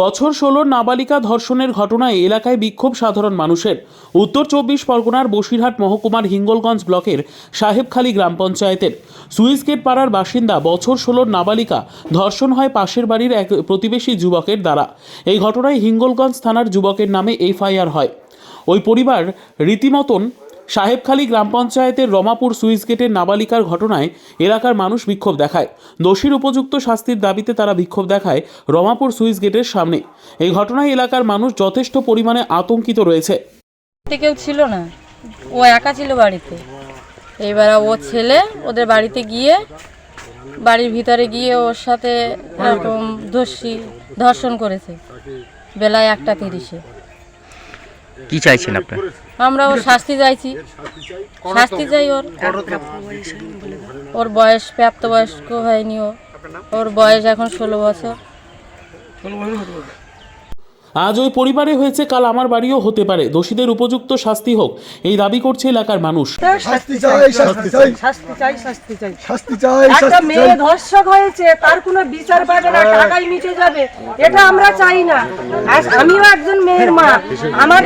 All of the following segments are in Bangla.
বছর ষোলোর নাবালিকা ধর্ষণের ঘটনায় এলাকায় বিক্ষোভ সাধারণ মানুষের। উত্তর চব্বিশ পরগনার বসিরহাট মহকুমার হিঙ্গলগঞ্জ ব্লকের সাহেবখালী গ্রাম পঞ্চায়েতের। সুইস গেট পাড়ার বাসিন্দা বছর ষোলোর নাবালিকা ধর্ষণ হয় পাশের বাড়ির এক প্রতিবেশী যুবকের দ্বারা। এই ঘটনায় হিঙ্গলগঞ্জ থানার যুবকের নামে এফআইআর হয়। ওই পরিবার রীতিমতন সাহেবখালী গ্রাম পঞ্চায়েতের রমাপুর সুইচ গেটের নাবালিকার ঘটনায় এলাকার মানুষ বিক্ষোভ দেখায়। দোষীর উপযুক্ত শাস্তির দাবিতে তারা বিক্ষোভ দেখায় রমাপুর সুইচ গেটের সামনে। এই ঘটনায় এলাকার মানুষ যথেষ্ট পরিমাণে আতঙ্কিত রয়েছে। কেউ ছিল না। ও একা ছিল বাড়িতে। এইবার ও ছেলে ওদের বাড়িতে গিয়ে বাড়ির ভিতরে গিয়ে ওর সাথে এরকম ধর্ষি ধর্ষণ করেছে। বেলায় একটা তিরিশে। কি চাইছেন আপনি? আমরা ওর শাস্তি চাইছি। শাস্তি চাই ওর। ওর বয়স প্রাপ্তবয়স্ক হয়নি ও। ওর বয়স এখন ষোলো বছর। আজ ওই পরিবারে হয়েছে কাল আমার বাড়িও হতে পারে। দোষীদের উপযুক্ত শাস্তি হোক এই দাবি করছে এলাকার মানুষ। শাস্তি চাই শাস্তি চাই। শাস্তি চাই শাস্তি চাই। শাস্তি চাই একটা মেয়ে ধর্ষক হয়েছে তার কোনো বিচার পাবে না টাকায় মিটে যাবে এটা আমরা চাই না। আজ আমিও একজন মেয়ের মা আমার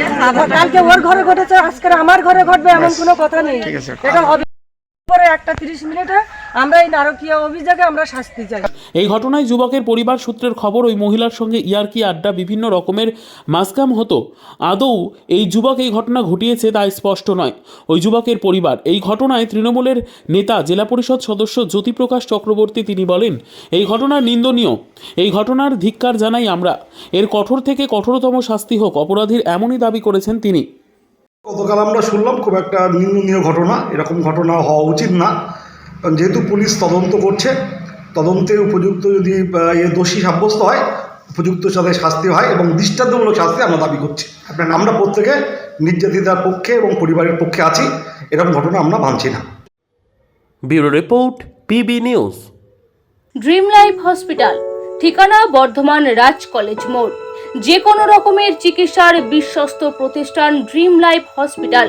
কালকে ওর ঘরে ঘটেছে আজকে আমার ঘরে ঘটবে এমন কোনো কথা নেই। এটা হবে পরে একটা তিরিশ মিনিটে আমরা এই নারকীয় অভিযোগে আমরা শাস্তি চাই। এই ঘটনায় যুবকের পরিবার সূত্রের খবর ওই মহিলার সঙ্গে ইয়ার্কি আড্ডা বিভিন্ন রকমের মাসকাম হতো। আদৌ এই যুবক এই ঘটনা ঘটিয়েছে তা স্পষ্ট নয়। ওই যুবকের পরিবার এই ঘটনায় তৃণমূলের নেতা জেলা পরিষদ সদস্য জ্যোতিপ্রকাশ চক্রবর্তী তিনি বলেন এই ঘটনা নিন্দনীয়। এই ঘটনার ধিক্কার জানাই আমরা। এর কঠোর থেকে কঠোরতম শাস্তি হোক অপরাধীর এমনই দাবি করেছেন তিনি। গতকাল আমরা শুনলাম খুব একটা নিন্দনীয় ঘটনা। এরকম ঘটনা হওয়া উচিত না। কারণ যেহেতু পুলিশ তদন্ত করছে তদন্তে উপযুক্ত যদি এ দোষী সাব্যস্ত হয় উপযুক্ত সাথে শাস্তি হয় এবং দৃষ্টান্তমূলক শাস্তি আমরা দাবি করছি। আপনার আমরা প্রত্যেকে নির্যাতিতার পক্ষে এবং পরিবারের পক্ষে আছি এরকম ঘটনা আমরা মানছি না। Bureau report PB news. Dream life hospital ঠিকানা বর্ধমান রাজ কলেজ মোড়। যে কোনো রকমের চিকিৎসার বিশ্বস্ত প্রতিষ্ঠান ড্রিম লাইফ হসপিটাল।